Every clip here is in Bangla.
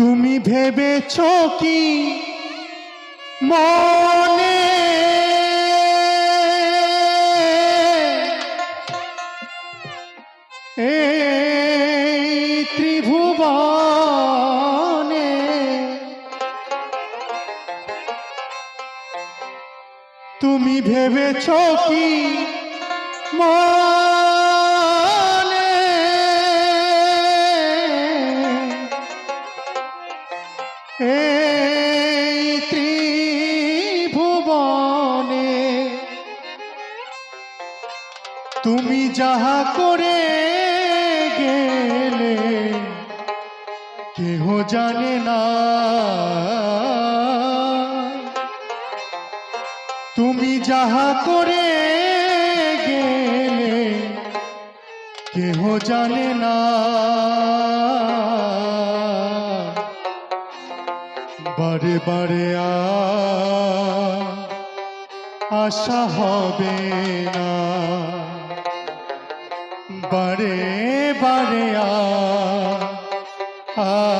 তুমি ভেবেছ কি? মনে এই ত্রিভুবনে তুমি ভেবেছ কি? মনে এই ত্রিভুবনে, তুমি যাহা করে গেলে, কেহ জানে না। তুমি যাহা করে গেলে, কেহ জানে না। বারে বারে আশা হবে না। বারে বারে আর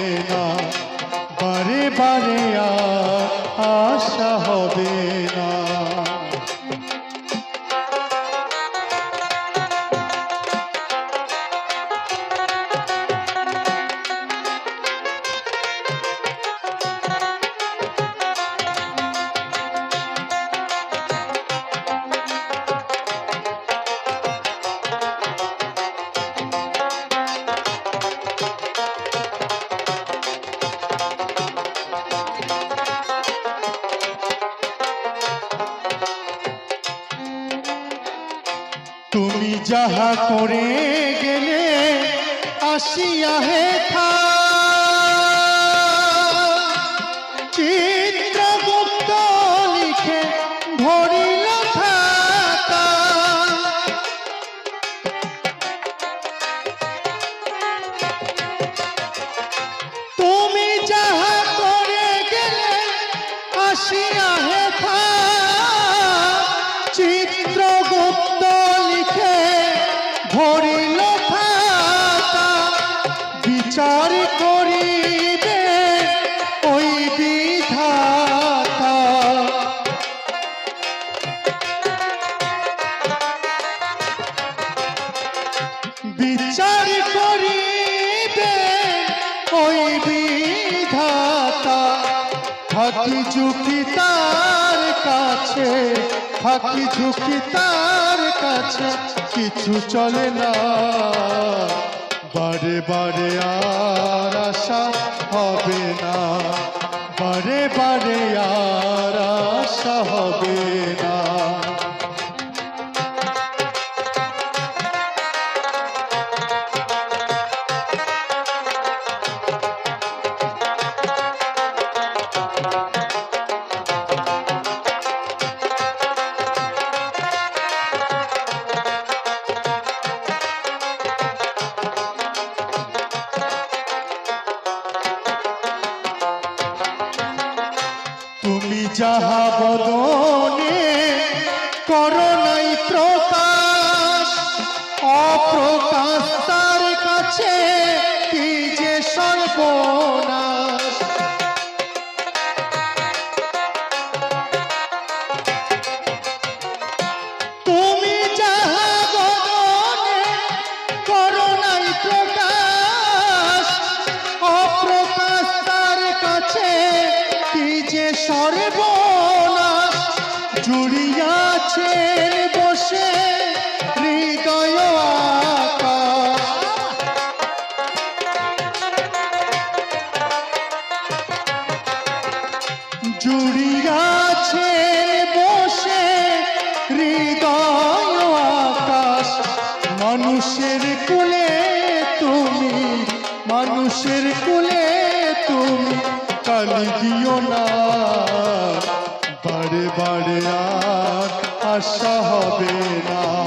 যাহা করে গেলে আসিয়া হে থা। চিত্রগুপ্ত লিখে ধরিল তুমি যাহা করে গেলে আসিয়া ফাঁকি ঝুঁকি তার কাছে, ফাঁকি ঝুঁকি তার কাছে, কিছু চলে না। বারে বারে আর আশা হবে না, বারে বারে আর আশা হবে না। তুমি যাহা বদনে করোনাই প্রকাশ অপ্রকাশ তার কাছে সর্বনা জুড়িয়াছে বসে হৃদয় জুড়িয়াছে না। বাড়ে বাড়ে আর আশা হবে না।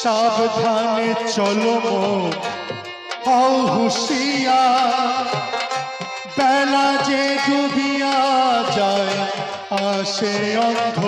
সাবধানে চলো হও হুশিয়া বেলা যে ডুবিয়া যায় আসে অন্ধ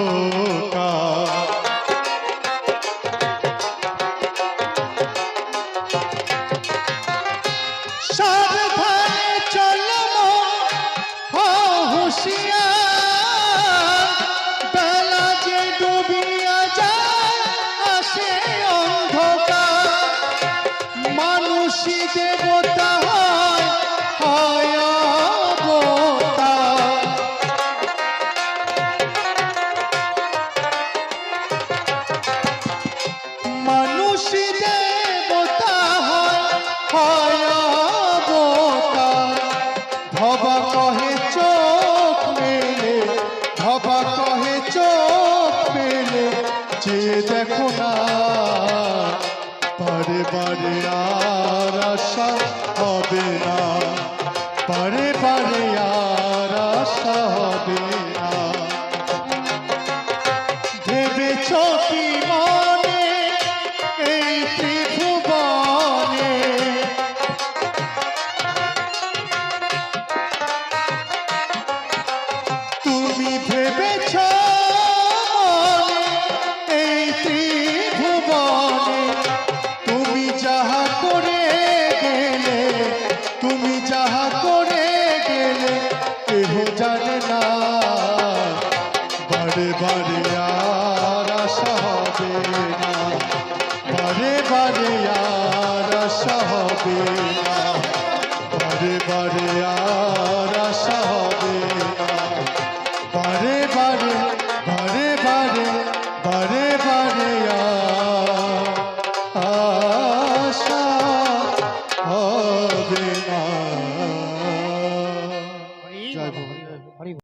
ভেবেছ এই ত্রিভুবনে তুমি যাহা করে গেলে, তুমি যাহা করে গেলে, কেহ জানে না। বারে বারে